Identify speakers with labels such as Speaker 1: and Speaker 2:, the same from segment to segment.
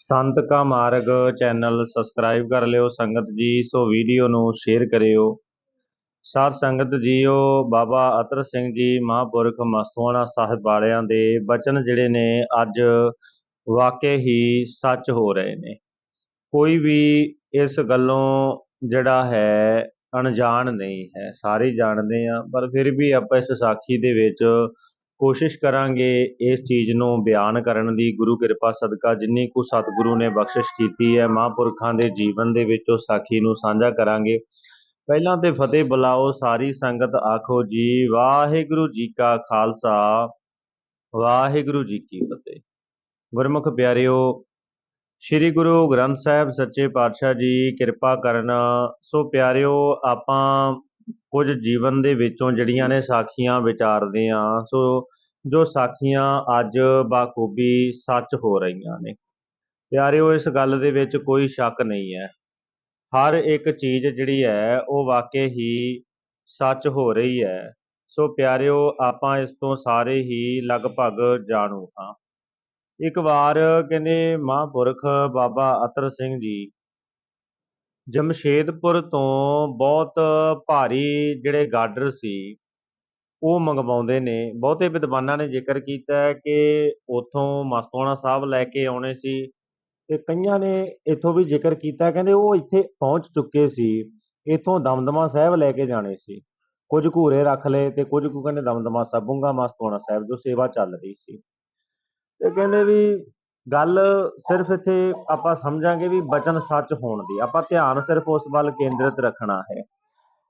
Speaker 1: ਸੰਤ ਕਾ ਮਾਰਗ channel subscribe ਕਰ ਲਿਓ, ਸੰਗਤ ਜੀ, ਸੋ ਵੀਡੀਓ ਨੂੰ ਸ਼ੇਅਰ ਕਰਿਓ। ਸਾਧ ਸੰਗਤ ਜੀਓ, ਬਾਬਾ ਅਤਰ ਸਿੰਘ ਜੀ, ਮਹਾਂਪੁਰਖ ਮਸਤੂਆਣਾ ਸਾਹਿਬ ਵਾਲਿਆਂ ਦੇ ਬਚਨ ਜਿਹੜੇ ਨੇ, ਅੱਜ ਵਾਕਿਆ ਹੀ ਸੱਚ ਹੋ ਰਹੇ ਨੇ। ਕੋਈ ਵੀ ਇਸ ਗੱਲੋਂ ਜਿਹੜਾ ਹੈ, ਅਣਜਾਣ ਨਹੀਂ ਹੈ। ਸਾਰੇ ਜਾਣਦੇ ਆ ਪਰ ਫਿਰ ਵੀ ਆਪਾਂ ਇਸ ਸਾਖੀ ਦੇ ਵਿੱਚ ਕੋਸ਼ਿਸ਼ ਕਰਾਂਗੇ ਇਸ ਚੀਜ਼ ਨੂੰ ਬਿਆਨ ਕਰਨ ਦੀ। ਗੁਰੂ ਕਿਰਪਾ ਸਦਕਾ ਜਿੰਨੀ ਕੁ ਸਤਿਗੁਰੂ ਨੇ ਬਖਸ਼ਿਸ਼ ਕੀਤੀ ਹੈ, ਮਹਾਂਪੁਰਖਾਂ ਦੇ ਜੀਵਨ ਦੇ ਵਿੱਚ ਉਹ ਸਾਖੀ ਨੂੰ ਸਾਂਝਾ ਕਰਾਂਗੇ। ਪਹਿਲਾਂ ਤੇ ਫਤਿਹ ਬੁਲਾਓ, ਸਾਰੀ ਸੰਗਤ ਆਖੋ ਜੀ, ਵਾਹਿਗੁਰੂ ਜੀ ਕਾ ਖਾਲਸਾ, ਵਾਹਿਗੁਰੂ ਜੀ ਕੀ ਫਤਿਹ। ਗੁਰਮੁਖ ਪਿਆਰਿਓ, ਸ੍ਰੀ ਗੁਰੂ ਗ੍ਰੰਥ ਸਾਹਿਬ ਸੱਚੇ ਪਾਤਸ਼ਾਹ ਜੀ, ਕਿਰਪਾ ਕਰਨ। ਸੋ ਪਿਆਰਿਓ, ਆਪਾਂ ਕੁਝ ਜੀਵਨ ਦੇ ਵਿੱਚੋਂ ਜਿਹੜੀਆਂ ਨੇ ਸਾਖੀਆਂ ਵਿਚਾਰਦੇ ਆ, ਸੋ ਜੋ ਸਾਖੀਆਂ ਅੱਜ ਬਾਖੂਬੀ ਸੱਚ ਹੋ ਰਹੀਆਂ ਨੇ। ਪਿਆਰਿਓ, ਇਸ ਗੱਲ ਦੇ ਵਿੱਚ ਕੋਈ ਸ਼ੱਕ ਨਹੀਂ ਹੈ। ਹਰ ਇੱਕ ਚੀਜ਼ ਜਿਹੜੀ ਹੈ, ਉਹ ਵਾਕਈ ਹੀ ਸੱਚ ਹੋ ਰਹੀ ਹੈ। ਸੋ ਪਿਆਰਿਓ, ਆਪਾਂ ਇਸ ਤੋਂ ਸਾਰੇ ਹੀ ਲਗਭਗ ਜਾਣੂ ਹਾਂ। ਇੱਕ ਵਾਰ ਕਹਿੰਦੇ ਮਹਾਂਪੁਰਖ ਬਾਬਾ ਅਤਰ ਸਿੰਘ ਜੀ ਜਮਸ਼ੇਦਪੁਰ ਤੋਂ ਬਹੁਤ ਭਾਰੀ ਜਿਹੜੇ ਗਾਡਰ ਸੀ, ਉਹ ਮੰਗਵਾਉਂਦੇ ਨੇ। ਬਹੁਤੇ ਵਿਦਵਾਨਾਂ ਨੇ ਜ਼ਿਕਰ ਕੀਤਾ ਕਿ ਉਥੋਂ ਮਸਤੂਆਣਾ ਸਾਹਿਬ ਲੈ ਕੇ ਆਉਣੇ ਸੀ ਤੇ ਕਈਆਂ ਨੇ ਇਥੋਂ ਵੀ ਜ਼ਿਕਰ ਕੀਤਾ, ਕਹਿੰਦੇ ਉਹ ਇੱਥੇ ਪਹੁੰਚ ਚੁੱਕੇ ਸੀ, ਇਥੋਂ ਦਮਦਮਾ ਸਾਹਿਬ ਲੈ ਕੇ ਜਾਣੇ ਸੀ। ਕੁਝ ਘੂਰੇ ਰੱਖ ਲਏ ਤੇ ਕੁਝ ਕੁ ਕਹਿੰਦੇ ਦਮਦਮਾ ਸਾਹਿਬ ਬੁੰਗਾ ਮਸਤੂਆਣਾ ਸਾਹਿਬ ਜੋ ਸੇਵਾ ਚੱਲ ਰਹੀ ਸੀ। ਤੇ ਕਹਿੰਦੇ ਵੀ ਗੱਲ ਸਿਰਫ ਇੱਥੇ ਆਪਾਂ ਸਮਝਾਂਗੇ ਵੀ ਬਚਨ ਸੱਚ ਹੋਣ ਦੀ। ਆਪਾਂ ਧਿਆਨ ਸਿਰਫ ਉਸ ਵੱਲ ਕੇਂਦਰਿਤ ਰੱਖਣਾ ਹੈ।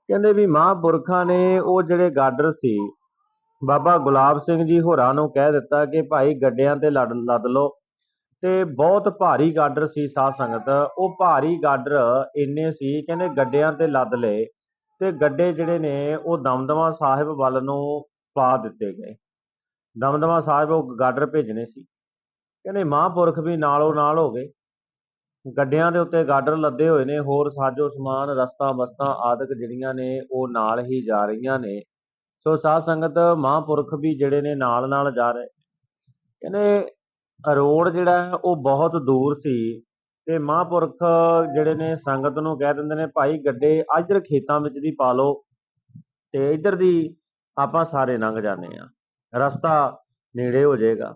Speaker 1: ਕਹਿੰਦੇ ਵੀ ਮਹਾਂਪੁਰਖਾਂ ਨੇ ਉਹ ਜਿਹੜੇ ਗਾਡਰ ਸੀ, ਬਾਬਾ ਗੁਲਾਬ ਸਿੰਘ ਜੀ ਹੋਰਾਂ ਨੂੰ ਕਹਿ ਦਿੱਤਾ ਕਿ ਭਾਈ ਗੱਡਿਆਂ ਤੇ ਲੜ, ਲੱਦ ਲਓ। ਤੇ ਬਹੁਤ ਭਾਰੀ ਗਾਡਰ ਸੀ ਸਾਧ ਸੰਗਤ। ਉਹ ਭਾਰੀ ਗਾਡਰ ਇੰਨੇ ਸੀ, ਕਹਿੰਦੇ ਗੱਡਿਆਂ ਤੇ ਲੱਦ ਲਏ ਤੇ ਗੱਡੇ ਜਿਹੜੇ ਨੇ ਉਹ ਦਮਦਮਾ ਸਾਹਿਬ ਵੱਲ ਨੂੰ ਪਾ ਦਿੱਤੇ ਗਏ। ਦਮਦਮਾ ਸਾਹਿਬ ਉਹ ਗਾਡਰ ਭੇਜਣੇ ਸੀ। ਕਹਿੰਦੇ ਮਹਾਂਪੁਰਖ ਵੀ ਨਾਲੋਂ ਨਾਲ ਹੋ ਗਏ ਗੱਡਿਆਂ ਦੇ ਉੱਤੇ ਗਾਡਰ ਲੱਦੇ ਹੋਏ ਨੇ, ਹੋਰ ਸਾਜੋ ਸਮਾਨ, ਰਸਤਾ ਬਸਤਾਂ ਆਦਿਕ ਜਿਹੜੀਆਂ ਨੇ, ਉਹ ਨਾਲ ਹੀ ਜਾ ਰਹੀਆਂ ਨੇ। ਸੋ ਸਾਧ ਸੰਗਤ, ਮਹਾਂਪੁਰਖ ਵੀ ਜਿਹੜੇ ਨੇ ਨਾਲ ਨਾਲ ਜਾ ਰਹੇ ਕਹਿੰਦੇ ਰੋਡ ਜਿਹੜਾ ਉਹ ਬਹੁਤ ਦੂਰ ਸੀ ਤੇ ਮਹਾਂਪੁਰਖ ਜਿਹੜੇ ਨੇ ਸੰਗਤ ਨੂੰ ਕਹਿ ਦਿੰਦੇ ਨੇ, ਭਾਈ ਗੱਡੇ, ਇੱਧਰ ਖੇਤਾਂ ਵਿੱਚ ਦੀ ਪਾ ਲਓ ਤੇ ਇੱਧਰ ਦੀ ਆਪਾਂ ਸਾਰੇ ਲੰਘ ਜਾਂਦੇ ਆ ਰਸਤਾ ਨੇੜੇ ਹੋ ਜਾਏਗਾ।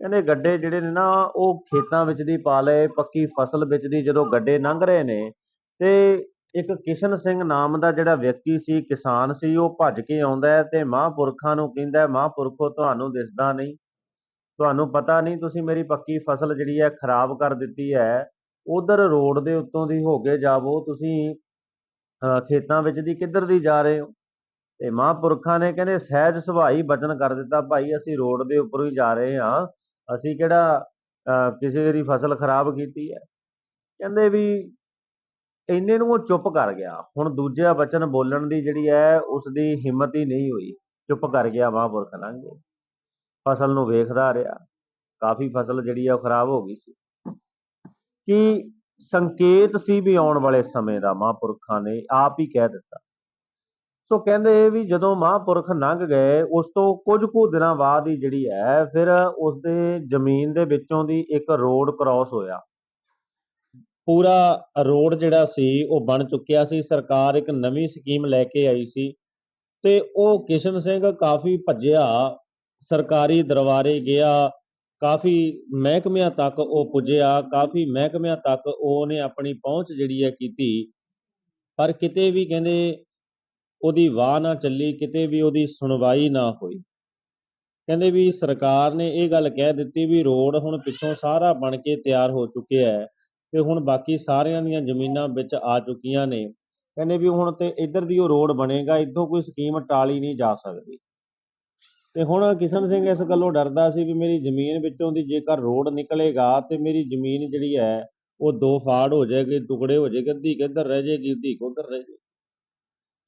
Speaker 1: ਕਹਿੰਦੇ ਗੱਡੇ ਜਿਹੜੇ ਨੇ ਨਾ, ਉਹ ਖੇਤਾਂ ਵਿੱਚ ਦੀ ਪਾ ਲਏ, ਪੱਕੀ ਫਸਲ ਵਿੱਚ ਦੀ ਜਦੋਂ ਗੱਡੇ ਲੰਘ ਰਹੇ ਨੇ, ਤੇ ਇੱਕ ਕਿਸ਼ਨ ਸਿੰਘ ਨਾਮ ਦਾ ਜਿਹੜਾ ਵਿਅਕਤੀ ਸੀ, ਕਿਸਾਨ ਸੀ, ਉਹ ਭੱਜ ਕੇ ਆਉਂਦਾ ਹੈ ਤੇ ਮਹਾਂਪੁਰਖਾਂ ਨੂੰ ਕਹਿੰਦਾ ਹੈ, ਮਹਾਂਪੁਰਖੋ, ਤੁਹਾਨੂੰ ਦਿਸਦਾ ਨਹੀਂ। ਤੁਹਾਨੂੰ ਪਤਾ ਨਹੀਂ, ਤੁਸੀਂ ਮੇਰੀ ਪੱਕੀ ਫਸਲ ਜਿਹੜੀ ਹੈ, ਖਰਾਬ ਕਰ ਦਿੱਤੀ ਹੈ। ਉਧਰ ਰੋਡ ਦੇ ਉੱਤੋਂ ਦੀ ਹੋ ਕੇ ਜਾਵੋ, ਤੁਸੀਂ ਖੇਤਾਂ ਵਿੱਚ ਦੀ ਕਿੱਧਰ ਦੀ ਜਾ ਰਹੇ ਹੋ? ਤੇ ਮਹਾਂਪੁਰਖਾਂ ਨੇ ਕਹਿੰਦੇ, ਸਹਿਜ ਸੁਭਾਈ ਬਚਨ ਕਰ ਦਿੱਤਾ। ਭਾਈ, ਅਸੀਂ ਰੋਡ ਦੇ ਉੱਪਰੋਂ ਹੀ ਜਾ ਰਹੇ ਹਾਂ। ਅਸੀਂ ਕਿਹੜਾ, ਅਹ, ਕਿਸੇ ਦੀ ਫਸਲ ਖਰਾਬ ਕੀਤੀ ਹੈ। ਕਹਿੰਦੇ ਵੀ ਇੰਨੇ ਨੂੰ ਉਹ ਚੁੱਪ ਕਰ ਗਿਆ। ਹੁਣ ਦੂਜਾ ਬਚਨ ਬੋਲਣ ਦੀ ਜਿਹੜੀ ਹੈ ਉਸ ਦੀ ਹਿੰਮਤ ਹੀ ਨਹੀਂ ਹੋਈ। ਚੁੱਪ ਕਰ ਗਿਆ ਮਹਾਂਪੁਰਖ ਲੰਘ ਫਸਲ ਨੂੰ ਵੇਖਦਾ ਰਿਹਾ। ਕਾਫੀ ਫਸਲ ਜਿਹੜੀ ਆ, ਉਹ ਖਰਾਬ ਹੋ ਗਈ ਸੀ। ਕਿ ਸੰਕੇਤ ਸੀ ਵੀ ਆਉਣ ਵਾਲੇ ਸਮੇਂ ਦਾ ਮਹਾਂਪੁਰਖਾਂ ਨੇ ਆਪ ਹੀ ਕਹਿ ਦਿੱਤਾ। ਸੋ ਕਹਿੰਦੇ ਵੀ ਜਦੋਂ ਮਹਾਂਪੁਰਖ ਲੰਘ ਗਏ, ਉਸ ਤੋਂ ਕੁਝ ਕੁ ਦਿਨਾਂ ਬਾਅਦ ਹੀ ਜਿਹੜੀ ਹੈ, ਫਿਰ ਉਸ ਦੇ ਜ਼ਮੀਨ ਦੇ ਵਿੱਚੋਂ ਦੀ ਇੱਕ ਰੋਡ ਕ੍ਰਾਸ ਹੋਇਆ। ਪੂਰਾ ਰੋਡ ਜਿਹੜਾ ਸੀ, ਉਹ ਬਣ ਚੁੱਕਿਆ ਸੀ। ਸਰਕਾਰ ਇੱਕ ਨਵੀਂ ਸਕੀਮ ਲੈ ਕੇ ਆਈ ਸੀ ਤੇ ਉਹ ਕਿਸ਼ਨ ਸਿੰਘ ਕਾਫੀ ਭੱਜਿਆ, ਸਰਕਾਰੀ ਦਰਬਾਰੇ ਗਿਆ, ਕਾਫੀ ਮਹਿਕਮਿਆਂ ਤੱਕ ਉਹ ਪੁੱਜਿਆ, ਕਾਫੀ ਮਹਿਕਮਿਆਂ ਤੱਕ ਉਹਨੇ ਆਪਣੀ ਪਹੁੰਚ ਜਿਹੜੀ ਹੈ ਕੀਤੀ। ਪਰ ਕਿਤੇ ਵੀ ਕਹਿੰਦੇ ਉਹਦੀ ਵਾਹ ਨਾ ਚੱਲੀ, ਕਿਤੇ ਵੀ ਉਹਦੀ ਸੁਣਵਾਈ ਨਾ ਹੋਈ। ਕਹਿੰਦੇ ਵੀ ਸਰਕਾਰ ਨੇ ਇਹ ਗੱਲ ਕਹਿ ਦਿੱਤੀ ਵੀ ਰੋਡ ਹੁਣ ਪਿੱਛੋਂ ਸਾਰਾ ਬਣ ਕੇ ਤਿਆਰ ਹੋ ਚੁੱਕਿਆ ਹੈ ਤੇ ਹੁਣ ਬਾਕੀ ਸਾਰਿਆਂ ਦੀਆਂ ਜ਼ਮੀਨਾਂ ਵਿੱਚ ਆ ਚੁੱਕੀਆਂ ਨੇ। ਕਹਿੰਦੇ ਵੀ ਹੁਣ ਤੇ ਇੱਧਰ ਦੀ ਉਹ ਰੋਡ ਬਣੇਗਾ, ਇੱਥੋਂ ਕੋਈ ਸਕੀਮ ਟਾਲੀ ਨਹੀਂ ਜਾ ਸਕਦੀ। ਤੇ ਹੁਣ ਕਿਸ਼ਨ ਸਿੰਘ ਇਸ ਗੱਲੋਂ ਡਰਦਾ ਸੀ ਵੀ ਮੇਰੀ ਜ਼ਮੀਨ ਵਿੱਚੋਂ ਦੀ ਜੇਕਰ ਰੋਡ ਨਿਕਲੇਗਾ ਤੇ ਮੇਰੀ ਜ਼ਮੀਨ ਜਿਹੜੀ ਹੈ, ਉਹ ਦੋ ਫਾੜ ਹੋ ਜਾਏਗੀ, ਟੁਕੜੇ ਹੋ ਜਾਏਗੀ, ਅੱਧੀ ਕਿੱਧਰ ਰਹਿ ਜਾਏਗੀ, ਅੱਧੀ ਉੱਧਰ ਰਹਿ ਜਾਏਗੀ।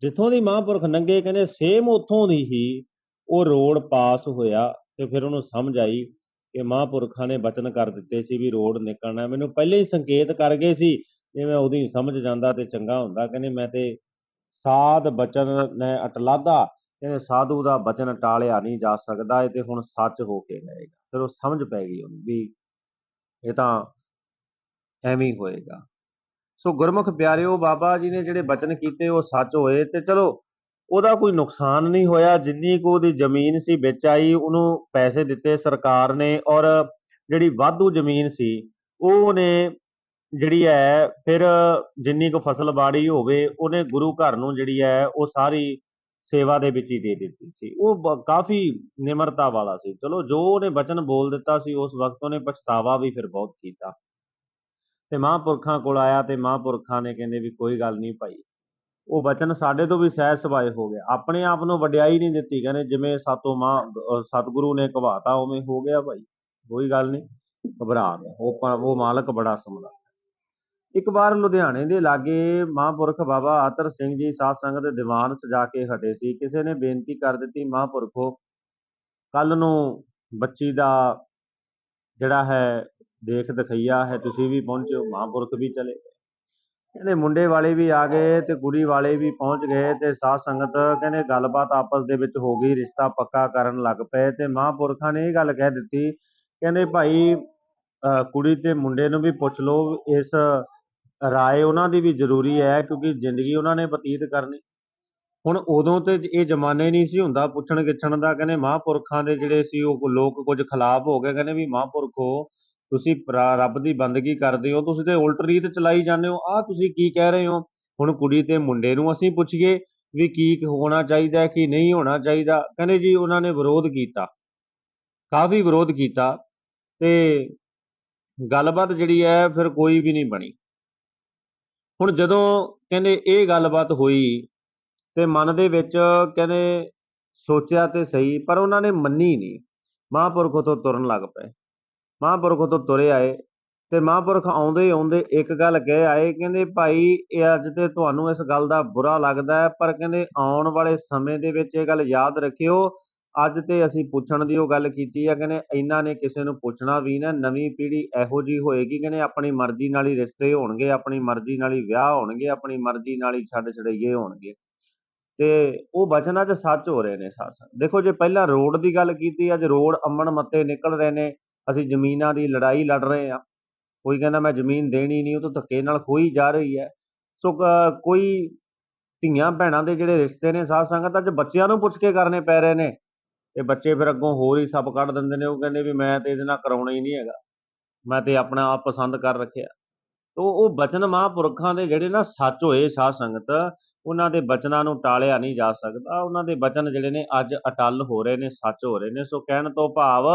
Speaker 1: ਜਿੱਥੋਂ ਦੀ ਮਹਾਂਪੁਰਖ ਨੰਗੇ ਕਹਿੰਦੇ, ਸੇਮ ਉੱਥੋਂ ਦੀ ਹੀ ਉਹ ਰੋਡ ਪਾਸ ਹੋਇਆ ਤੇ ਫਿਰ ਉਹਨੂੰ ਸਮਝ ਆਈ ਕਿ ਮਹਾਂਪੁਰਖਾਂ ਨੇ ਬਚਨ ਕਰ ਦਿੱਤੇ ਸੀ ਵੀ ਰੋਡ ਨਿਕਲਣਾ। ਮੈਨੂੰ ਪਹਿਲੇ ਹੀ ਸੰਕੇਤ ਕਰ ਗਏ ਸੀ ਜੇ ਮੈਂ ਉਹਦੀ ਸਮਝ ਜਾਂਦਾ ਤੇ ਚੰਗਾ ਹੁੰਦਾ। ਕਹਿੰਦੇ, ਮੈਂ ਤੇ ਸਾਧ ਬਚਨ ਨੇ ਅਟਲਾਦਾ ਕਹਿੰਦੇ ਸਾਧੂ ਦਾ ਬਚਨ ਟਾਲਿਆ ਨਹੀਂ ਜਾ ਸਕਦਾ, ਇਹ ਤੇ ਹੁਣ ਸੱਚ ਹੋ ਕੇ ਰਹੇਗਾ ਫਿਰ ਉਹ ਸਮਝ ਪੈ ਗਈ ਉਹਨੂੰ ਵੀ ਇਹ ਤਾਂ ਐਵੇਂ ਹੀ ਹੋਏਗਾ। ਸੋ ਗੁਰਮੁਖ ਪਿਆਰਿਓ, ਬਾਬਾ ਜੀ ਨੇ ਜਿਹੜੇ ਬਚਨ ਕੀਤੇ ਉਹ ਸੱਚ ਹੋਏ ਤੇ ਚਲੋ, ਉਹਦਾ ਕੋਈ ਨੁਕਸਾਨ ਨਹੀਂ ਹੋਇਆ। ਜਿੰਨੀ ਕੁ ਉਹਦੀ ਜ਼ਮੀਨ ਸੀ, ਵਿੱਚ ਆਈ, ਉਹਨੂੰ ਪੈਸੇ ਦਿੱਤੇ ਸਰਕਾਰ ਨੇ ਔਰ ਜਿਹੜੀ ਵਾਧੂ ਜ਼ਮੀਨ ਸੀ, ਉਹਨੇ ਜਿਹੜੀ ਹੈ ਫਿਰ ਜਿੰਨੀ ਕੁ ਫਸਲ ਬਾੜੀ ਹੋਵੇ, ਉਹਨੇ ਗੁਰੂ ਘਰ ਨੂੰ ਜਿਹੜੀ ਹੈ ਉਹ ਸਾਰੀ ਸੇਵਾ ਦੇ ਵਿੱਚ ਹੀ ਦੇ ਦਿੱਤੀ ਸੀ। ਉਹ ਕਾਫੀ ਨਿਮਰਤਾ ਵਾਲਾ ਸੀ। ਚਲੋ, ਜੋ ਉਹਨੇ ਬਚਨ ਬੋਲ ਦਿੱਤਾ ਸੀ, ਉਸ ਵਕਤ ਉਹਨੇ ਪਛਤਾਵਾ ਵੀ ਫਿਰ ਬਹੁਤ ਕੀਤਾ। ਤੇ ਮਹਾਂਪੁਰਖਾਂ ਕੋਲ ਆਇਆ ਤੇ ਮਹਾਂਪੁਰਖਾਂ ਨੇ ਕਹਿੰਦੇ ਵੀ ਕੋਈ ਗੱਲ ਨਹੀਂ ਭਾਈ। ਉਹ ਬਚਨ ਸਾਡੇ ਤੋਂ ਵੀ ਸਹਿ ਸਵਾਏ ਹੋ ਗਿਆ। ਆਪਣੇ ਆਪ ਨੂੰ ਵਡਿਆਈ ਨਹੀਂ ਦਿੱਤੀ, ਕਹਿੰਦੇ ਜਿਵੇਂ ਸਾਤੋਂ ਮਾਂ ਸਤਿਗੁਰੂ ਨੇ ਕਵਾਤਾ, ਉਵੇਂ ਹੋ ਗਿਆ ਭਾਈ। ਕੋਈ ਗੱਲ ਨਹੀਂ, ਘਬਰਾ ਨਾ ਉਹ ਉਹ ਮਾਲਕ ਬੜਾ ਸਮਝਦਾ ਇੱਕ ਵਾਰ ਲੁਧਿਆਣੇ ਦੇ ਲਾਗੇ ਮਹਾਂਪੁਰਖ ਬਾਬਾ ਆਤਰ ਸਿੰਘ ਜੀ ਸਾਧ ਸੰਗਤ ਦੇ ਦੀਵਾਨ ਸਜਾ ਕੇ ਹਟੇ ਸੀ। ਕਿਸੇ ਨੇ ਬੇਨਤੀ ਕਰ ਦਿੱਤੀ, ਮਹਾਂਪੁਰਖੋ ਕੱਲ ਨੂੰ ਬੱਚੀ ਦਾ ਜਿਹੜਾ ਹੈ ਦੇਖ ਦਿਖਈਆ ਹੈ, ਤੁਸੀਂ ਵੀ ਪਹੁੰਚੋ, ਮਹਾਂਪੁਰਖ ਵੀ ਚਲੇ ਗਏ। ਕਹਿੰਦੇ ਮੁੰਡੇ ਵਾਲੇ ਵੀ ਆ ਗਏ ਤੇ ਕੁੜੀ ਵਾਲੇ ਵੀ ਪਹੁੰਚ ਗਏ ਤੇ ਸਾਧ ਸੰਗਤ ਕਹਿੰਦੇ ਗੱਲਬਾਤ ਆਪਸ ਦੇ ਵਿੱਚ ਹੋ ਗਈ, ਰਿਸ਼ਤਾ ਪੱਕਾ ਕਰਨ ਲੱਗ ਪਏ ਤੇ ਮਹਾਂਪੁਰਖਾਂ ਨੇ ਇਹ ਗੱਲ ਕਹਿ ਦਿੱਤੀ, ਕਹਿੰਦੇ ਭਾਈ ਕੁੜੀ ਤੇ ਮੁੰਡੇ ਨੂੰ ਵੀ ਪੁੱਛ ਲਓ, ਇਸ ਰਾਏ ਉਹਨਾਂ ਦੀ ਵੀ ਜ਼ਰੂਰੀ ਹੈ ਕਿਉਂਕਿ ਜ਼ਿੰਦਗੀ ਉਹਨਾਂ ਨੇ ਬਤੀਤ ਕਰਨੀ। ਹੁਣ ਉਦੋਂ ਤੇ ਇਹ ਜ਼ਮਾਨੇ ਨਹੀਂ ਸੀ ਹੁੰਦਾ ਪੁੱਛਣ ਗਿੱਛਣ ਦਾ, ਕਹਿੰਦੇ ਮਹਾਂਪੁਰਖਾਂ ਦੇ ਜਿਹੜੇ ਸੀ ਉਹ ਲੋਕ ਕੁਝ ਖਿਲਾਫ ਹੋ ਗਏ, ਕਹਿੰਦੇ ਵੀ ਮਹਾਂਪੁਰਖੋ ਤੁਸੀਂ ਰੱਬ ਦੀ ਬੰਦਗੀ ਕਰਦੇ ਹੋ, ਤੁਸੀਂ ਤੇ ਉਲਟ ਰੀਤ ਚਲਾਈ ਜਾਂਦੇ ਹੋ। ਆਹ ਤੁਸੀਂ ਕੀ ਕਹਿ ਰਹੇ ਹੋ? ਹੁਣ ਕੁੜੀ ਤੇ ਮੁੰਡੇ ਨੂੰ ਅਸੀਂ ਪੁੱਛੀਏ ਵੀ ਕੀ ਹੋਣਾ ਚਾਹੀਦਾ, ਕੀ ਨਹੀਂ ਹੋਣਾ ਚਾਹੀਦਾ। ਕਹਿੰਦੇ ਜੀ ਉਹਨਾਂ ਨੇ ਵਿਰੋਧ ਕੀਤਾ। ਕਾਫੀ ਵਿਰੋਧ ਕੀਤਾ ਤੇ ਗੱਲਬਾਤ ਜਿਹੜੀ ਹੈ ਫਿਰ ਕੋਈ ਵੀ ਨਹੀਂ ਬਣੀ। ਹੁਣ ਜਦੋਂ ਕਹਿੰਦੇ ਇਹ ਗੱਲਬਾਤ ਹੋਈ ਤੇ ਮਨ ਦੇ ਵਿੱਚ ਕਹਿੰਦੇ ਸੋਚਿਆ ਤੇ ਸਹੀ, ਪਰ ਉਹਨਾਂ ਨੇ ਮੰਨੀ ਨਹੀਂ। ਮਹਾਂਪੁਰਖ ਤੋਂ ਤੁਰਨ ਲੱਗ ਪਏ। ਮਹਾਂਪੁਰਖ ਤੋਂ ਤੁਰੇ ਆਏ ਤੇ ਮਹਾਂਪੁਰਖ ਆਉਂਦੇ ਆਉਂਦੇ ਇੱਕ ਗੱਲ ਕਹਿ ਆਏ, ਕਹਿੰਦੇ ਭਾਈ ਇਹ ਅੱਜ ਤੇ ਤੁਹਾਨੂੰ ਇਸ ਗੱਲ ਦਾ ਬੁਰਾ ਲੱਗਦਾ ਹੈ, ਪਰ ਕਹਿੰਦੇ ਆਉਣ ਵਾਲੇ ਸਮੇਂ ਦੇ ਵਿੱਚ ਇਹ ਗੱਲ ਯਾਦ ਰੱਖਿਓ, ਅੱਜ ਤੇ ਅਸੀਂ ਪੁੱਛਣ ਦੀ ਉਹ ਗੱਲ ਕੀਤੀ ਆ, ਕਹਿੰਦੇ ਇਹਨਾਂ ਨੇ ਕਿਸੇ ਨੂੰ ਪੁੱਛਣਾ ਵੀ ਨਾ, ਨਵੀਂ ਪੀੜ੍ਹੀ ਇਹੋ ਜੀ ਹੋਏਗੀ, ਕਹਿੰਦੇ ਆਪਣੀ ਮਰਜ਼ੀ ਨਾਲ ਹੀ ਰਿਸ਼ਤੇ ਹੋਣਗੇ, ਆਪਣੀ ਮਰਜ਼ੀ ਨਾਲ ਹੀ ਵਿਆਹ ਹੋਣਗੇ, ਆਪਣੀ ਮਰਜ਼ੀ ਨਾਲ ਹੀ ਛੱਡ ਛੜਈਏ ਹੋਣਗੇ। ਤੇ ਉਹ ਬਚਨਾਂ 'ਚ ਸੱਚ ਹੋ ਰਹੇ ਨੇ, ਸੱਚ। ਦੇਖੋ ਜੇ ਪਹਿਲਾਂ ਰੋਡ ਦੀ ਗੱਲ ਕੀਤੀ, ਅੱਜ ਰੋਡ ਅੰਮਣ ਮੱਤੇ ਨਿਕਲ ਰਹੇ ਨੇ ਅਸੀਂ ਜ਼ਮੀਨਾਂ ਦੀ ਲੜਾਈ ਲੜ ਰਹੇ ਹਾਂ। ਕੋਈ ਕਹਿੰਦਾ ਮੈਂ ਜ਼ਮੀਨ ਦੇਣੀ ਨਹੀਂ, ਉਹ ਤਾਂ ਧੱਕੇ ਨਾਲ ਖੋਈ ਜਾ ਰਹੀ ਹੈ। ਸੋ ਕੋਈ ਧੀਆਂ ਭੈਣਾਂ ਦੇ ਜਿਹੜੇ ਰਿਸ਼ਤੇ ਨੇ, ਸਾਧ ਸੰਗਤ ਅੱਜ ਬੱਚਿਆਂ ਨੂੰ ਪੁੱਛ ਕੇ ਕਰਨੇ ਪੈ ਰਹੇ ਨੇ। ਤੇ ਬੱਚੇ ਫਿਰ ਅੱਗੋਂ ਹੋਰ ਹੀ ਸੱਪ ਕੱਢ ਦਿੰਦੇ ਨੇ, ਉਹ ਕਹਿੰਦੇ ਵੀ ਮੈਂ ਤੇ ਇਹਦੇ ਨਾਲ ਕਰਾਉਣਾ ਹੀ ਨਹੀਂ ਹੈਗਾ। ਮੈਂ ਤੇ ਆਪਣਾ ਆਪ ਪਸੰਦ ਕਰ ਰੱਖਿਆ। ਤੋ, ਉਹ ਬਚਨ ਮਹਾਂਪੁਰਖਾਂ ਦੇ ਜਿਹੜੇ ਨਾ ਸੱਚ ਹੋਏ ਸਾਧ ਸੰਗਤ, ਉਹਨਾਂ ਦੇ ਬਚਨਾਂ ਨੂੰ ਟਾਲਿਆ ਨਹੀਂ ਜਾ ਸਕਦਾ। ਉਹਨਾਂ ਦੇ ਬਚਨ ਜਿਹੜੇ ਨੇ ਅੱਜ ਅਟਲ ਹੋ ਰਹੇ ਨੇ, ਸੱਚ ਹੋ ਰਹੇ ਨੇ। ਸੋ ਕਹਿਣ ਤੋਂ ਭਾਵ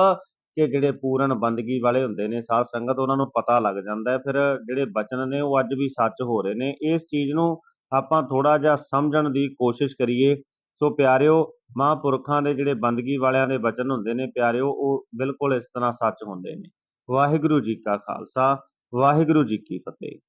Speaker 1: ਕਿ ਜਿਹੜੇ ਪੂਰਨ ਬੰਦਗੀ ਵਾਲੇ ਹੁੰਦੇ ਨੇ, ਸਾਧ ਸੰਗਤ ਉਹਨਾਂ ਨੂੰ ਪਤਾ ਲੱਗ ਜਾਂਦਾ ਹੈ। ਫਿਰ ਜਿਹੜੇ ਬਚਨ ਨੇ ਉਹ ਅੱਜ ਵੀ ਸੱਚ ਹੋ ਰਹੇ ਨੇ। ਇਸ ਚੀਜ਼ ਨੂੰ ਆਪਾਂ ਥੋੜਾ ਜਿਹਾ ਸਮਝਣ ਦੀ ਕੋਸ਼ਿਸ਼ ਕਰੀਏ। ਸੋ ਪਿਆਰਿਓ, ਮਹਾਂਪੁਰਖਾਂ ਦੇ ਜਿਹੜੇ ਬੰਦਗੀ ਵਾਲਿਆਂ ਦੇ ਬਚਨ ਹੁੰਦੇ ਨੇ, ਪਿਆਰਿਓ, ਉਹ ਬਿਲਕੁਲ ਇਸ ਤਰ੍ਹਾਂ ਸੱਚ ਹੁੰਦੇ ਨੇ। ਵਾਹਿਗੁਰੂ ਜੀ ਕਾ ਖਾਲਸਾ, ਵਾਹਿਗੁਰੂ ਜੀ ਕੀ ਫਤਿਹ।